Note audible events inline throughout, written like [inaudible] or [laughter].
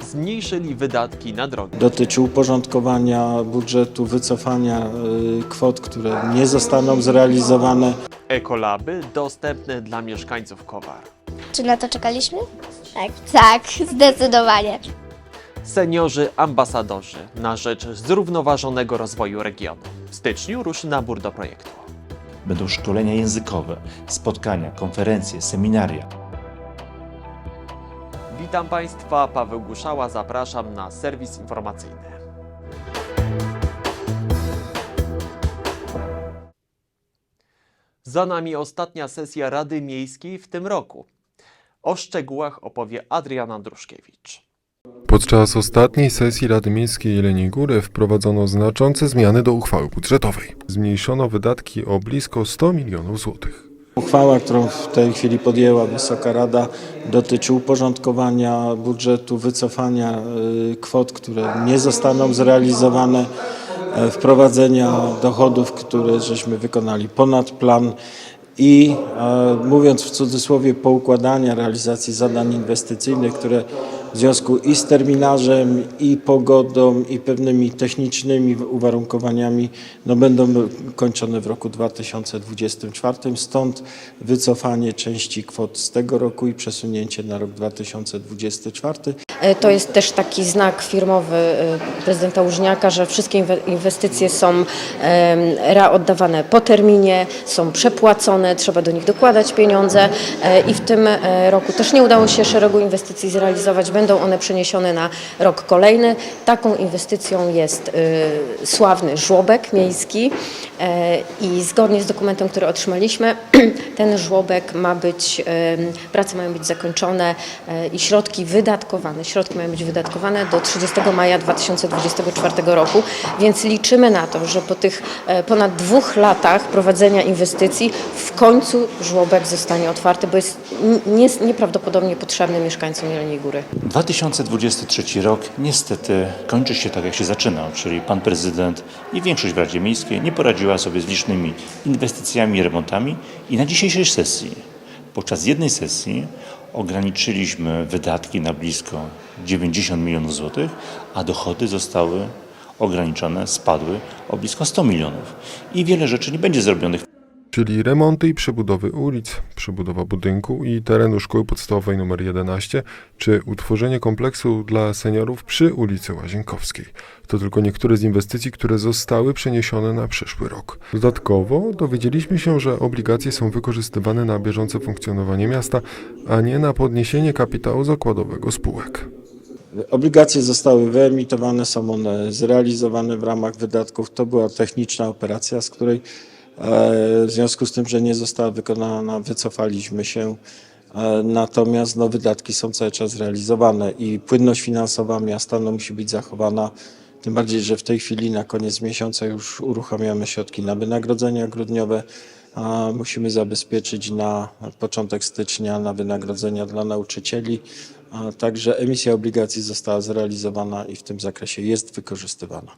Zmniejszyli wydatki na drogi. Dotyczy uporządkowania budżetu, wycofania y, kwot, które nie zostaną zrealizowane. Ekolaby dostępne dla mieszkańców Kowar. Czy na to czekaliśmy? Tak. Tak, zdecydowanie. Seniorzy ambasadorzy na rzecz zrównoważonego rozwoju regionu. W styczniu ruszy nabór do projektu. Będą szkolenia językowe, spotkania, konferencje, seminaria. Witam Państwa, Paweł Guszała, zapraszam na serwis informacyjny. Za nami ostatnia sesja Rady Miejskiej w tym roku. O szczegółach opowie Adriana Druszkiewicz. Podczas ostatniej sesji Rady Miejskiej Jeleniej Góry wprowadzono znaczące zmiany do uchwały budżetowej. Zmniejszono wydatki o blisko 100 milionów złotych. Uchwała, którą w tej chwili podjęła Wysoka Rada, dotyczy uporządkowania budżetu, wycofania y, kwot, które nie zostaną zrealizowane, e, wprowadzenia dochodów, które żeśmy wykonali ponad plan i e, mówiąc w cudzysłowie poukładania realizacji zadań inwestycyjnych, które w związku i z terminarzem, i pogodą, i pewnymi technicznymi uwarunkowaniami no, będą kończone w roku 2024. Stąd wycofanie części kwot z tego roku i przesunięcie na rok 2024. E, To jest też taki znak firmowy e, prezydenta Łużniaka, że wszystkie inwe- inwestycje są oddawane po terminie, są przepłacone, trzeba do nich dokładać pieniądze e, i w tym roku też nie udało się szeregu inwestycji zrealizować. Będą one przeniesione na rok kolejny. Taką inwestycją jest sławny żłobek miejski i zgodnie z dokumentem, który otrzymaliśmy, [clears throat] ten żłobek ma być, prace mają być zakończone i środki wydatkowane, środki mają być wydatkowane do 30 maja 2024 roku, więc liczymy na to, że po tych e, ponad dwóch latach prowadzenia inwestycji w końcu żłobek zostanie otwarty, bo jest nieprawdopodobnie potrzebny mieszkańcom Jeleniej Góry. 2023 rok niestety kończy się tak, jak się zaczynał, czyli pan prezydent i większość w Radzie Miejskiej nie poradziła sobie z licznymi inwestycjami remontami i na dzisiejszej sesji, podczas jednej sesji ograniczyliśmy wydatki na blisko 90 milionów złotych, a dochody zostały ograniczone, spadły o blisko 100 milionów. I wiele rzeczy nie będzie zrobionych Czyli remonty i przebudowy ulic, przebudowa budynku i terenu szkoły podstawowej nr 11, czy utworzenie kompleksu dla seniorów przy ulicy Łazienkowskiej. To tylko niektóre z inwestycji, które zostały przeniesione na przyszły rok. Dodatkowo dowiedzieliśmy się, że obligacje są wykorzystywane na bieżące funkcjonowanie miasta, a nie na podniesienie kapitału zakładowego spółek. Obligacje zostały wyemitowane, są one zrealizowane w ramach wydatków. To była techniczna operacja, z której w związku z tym, że nie została wykonana, wycofaliśmy się. E, Natomiast no, wydatki są cały czas realizowane i płynność finansowa miasta no, musi być zachowana. Tym bardziej, że w tej chwili na koniec miesiąca już uruchamiamy środki na wynagrodzenia grudniowe. A musimy zabezpieczyć na początek stycznia na wynagrodzenia dla nauczycieli. A także emisja obligacji została zrealizowana i w tym zakresie jest wykorzystywana.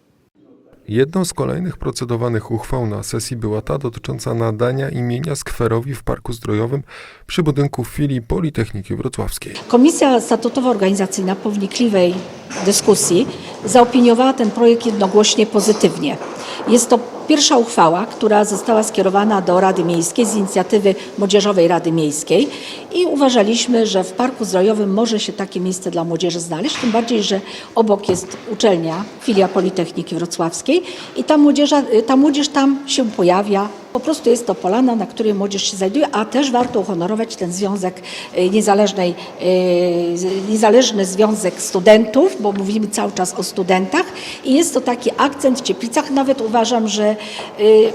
Jedną z kolejnych procedowanych uchwał na sesji była ta dotycząca nadania imienia skwerowi w Parku Zdrojowym przy budynku filii Politechniki Wrocławskiej. Komisja Statutowo-Organizacyjna po wnikliwej dyskusji zaopiniowała ten projekt jednogłośnie pozytywnie. Jest to pierwsza uchwała, która została skierowana do Rady Miejskiej z inicjatywy Młodzieżowej Rady Miejskiej i uważaliśmy, że w Parku Zdrojowym może się takie miejsce dla młodzieży znaleźć, tym bardziej, że obok jest uczelnia, filia Politechniki Wrocławskiej i ta, ta młodzież tam się pojawia. Po prostu jest to polana, na której młodzież się znajduje, a też warto uhonorować ten związek y, niezależnej, y, niezależny związek studentów, bo mówimy cały czas o studentach. I jest to taki akcent w Cieplicach, nawet uważam, że y,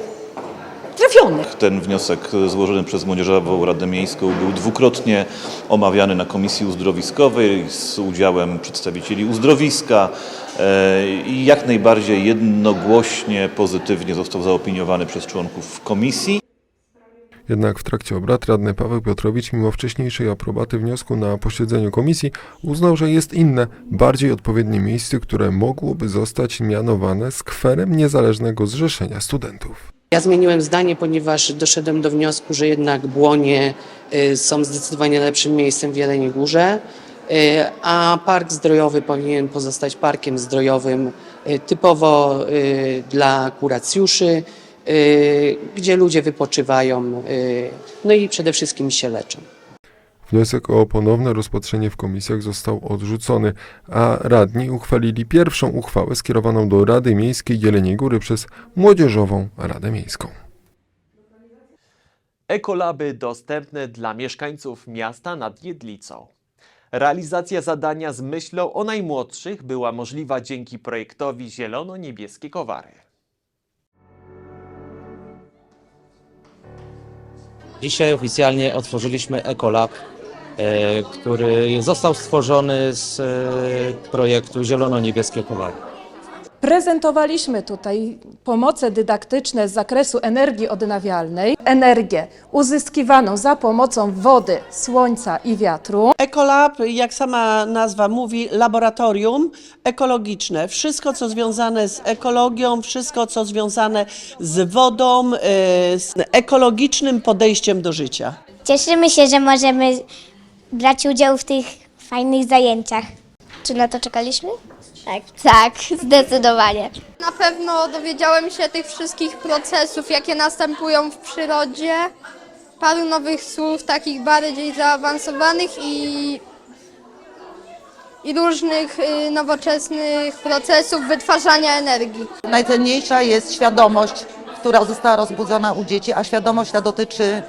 trafiony. Ten wniosek złożony przez Młodzieżową Radę Miejską był dwukrotnie omawiany na Komisji Uzdrowiskowej z udziałem przedstawicieli uzdrowiska e, i jak najbardziej jednogłośnie pozytywnie został zaopiniowany przez członków komisji. Jednak w trakcie obrad radny Paweł Piotrowicz, mimo wcześniejszej aprobaty wniosku na posiedzeniu komisji, uznał, że jest inne, bardziej odpowiednie miejsce, które mogłoby zostać mianowane skwerem niezależnego zrzeszenia studentów. Ja zmieniłem zdanie, ponieważ doszedłem do wniosku, że jednak Błonie y, są zdecydowanie lepszym miejscem w Jeleniej Górze, y, a park zdrojowy powinien pozostać parkiem zdrojowym y, typowo dla kuracjuszy, gdzie ludzie wypoczywają, no i przede wszystkim się leczą. Wniosek o ponowne rozpatrzenie w komisjach został odrzucony, a radni uchwalili pierwszą uchwałę skierowaną do Rady Miejskiej Jeleniej Góry przez Młodzieżową Radę Miejską. Ekolaby dostępne dla mieszkańców miasta nad Jedlicą. Realizacja zadania z myślą o najmłodszych była możliwa dzięki projektowi Zielono-Niebieskie Kowary. Dzisiaj oficjalnie otworzyliśmy Ecolab, który został stworzony z e, projektu Zielono-Niebieskie Kowary. Prezentowaliśmy tutaj pomoce dydaktyczne z zakresu energii odnawialnej, energię uzyskiwaną za pomocą wody, słońca i wiatru. Ecolab, jak sama nazwa mówi, laboratorium ekologiczne. Wszystko, co związane z ekologią, wszystko, co związane z wodą, e, z ekologicznym podejściem do życia. Cieszymy się, że możemy brać udział w tych fajnych zajęciach. Czy na to czekaliśmy? Tak. Tak, zdecydowanie. Na pewno dowiedziałem się tych wszystkich procesów, jakie następują w przyrodzie. Paru nowych słów, takich bardziej zaawansowanych i, i różnych y, nowoczesnych procesów wytwarzania energii. Najcenniejsza jest świadomość, która została rozbudzona u dzieci, a świadomość ta dotyczy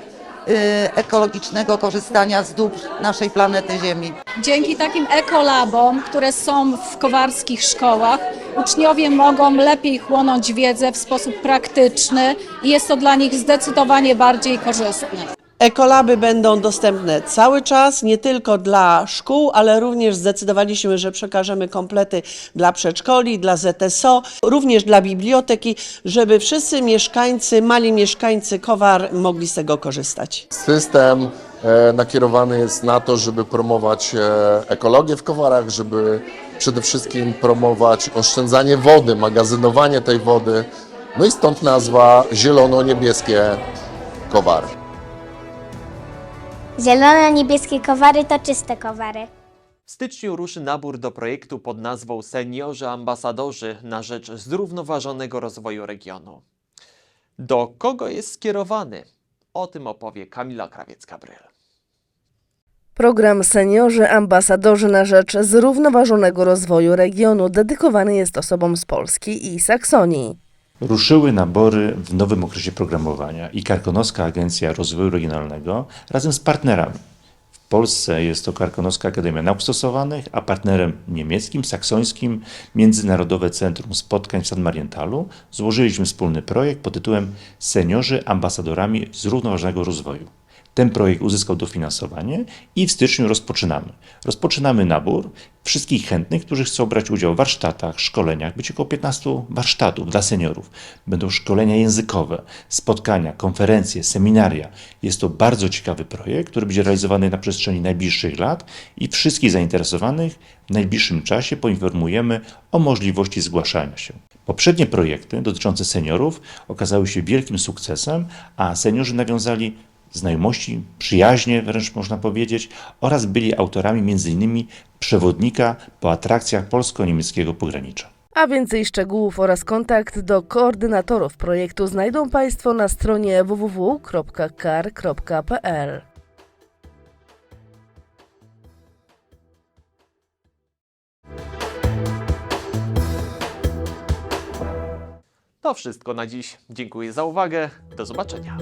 ekologicznego korzystania z dóbr naszej planety Ziemi. Dzięki takim ekolabom, które są w kowarskich szkołach, uczniowie mogą lepiej chłonąć wiedzę w sposób praktyczny i jest to dla nich zdecydowanie bardziej korzystne. Ekolaby będą dostępne cały czas, nie tylko dla szkół, ale również zdecydowaliśmy, że przekażemy komplety dla przedszkoli, dla ZSO, również dla biblioteki, żeby wszyscy mieszkańcy, mali mieszkańcy Kowar mogli z tego korzystać. System e, nakierowany jest na to, żeby promować e, ekologię w kowarach, żeby przede wszystkim promować oszczędzanie wody, magazynowanie tej wody. No i stąd nazwa zielono-niebieskie kowary. Zielono-niebieskie kowary to czyste kowary. W styczniu ruszy nabór do projektu pod nazwą Seniorzy Ambasadorzy na rzecz zrównoważonego rozwoju regionu. Do kogo jest skierowany? O tym opowie Kamila Krawiec-Kabryl. Program Seniorzy Ambasadorzy na rzecz zrównoważonego rozwoju regionu dedykowany jest osobom z Polski i Saksonii. Ruszyły nabory w nowym okresie programowania i Karkonoska Agencja Rozwoju Regionalnego razem z partnerami. W Polsce jest to Karkonoska Akademia Nauk Stosowanych, a partnerem niemieckim, saksońskim Międzynarodowe Centrum Spotkań w San Marientalu złożyliśmy wspólny projekt pod tytułem Seniorzy Ambasadorami Zrównoważonego Rozwoju. Ten projekt uzyskał dofinansowanie i w styczniu rozpoczynamy. Rozpoczynamy nabór wszystkich chętnych, którzy chcą brać udział w warsztatach, szkoleniach. Będzie około 15 warsztatów dla seniorów. Będą szkolenia językowe, spotkania, konferencje, seminaria. Jest to bardzo ciekawy projekt, który będzie realizowany na przestrzeni najbliższych lat i wszystkich zainteresowanych w najbliższym czasie poinformujemy o możliwości zgłaszania się. Poprzednie projekty dotyczące seniorów okazały się wielkim sukcesem, a seniorzy nawiązali znajomości, przyjaźnie wręcz można powiedzieć, oraz byli autorami m.in. przewodnika po atrakcjach polsko-niemieckiego pogranicza. A więcej szczegółów oraz kontakt do koordynatorów projektu znajdą Państwo na stronie www.kar.pl. To wszystko na dziś. Dziękuję za uwagę. Do zobaczenia.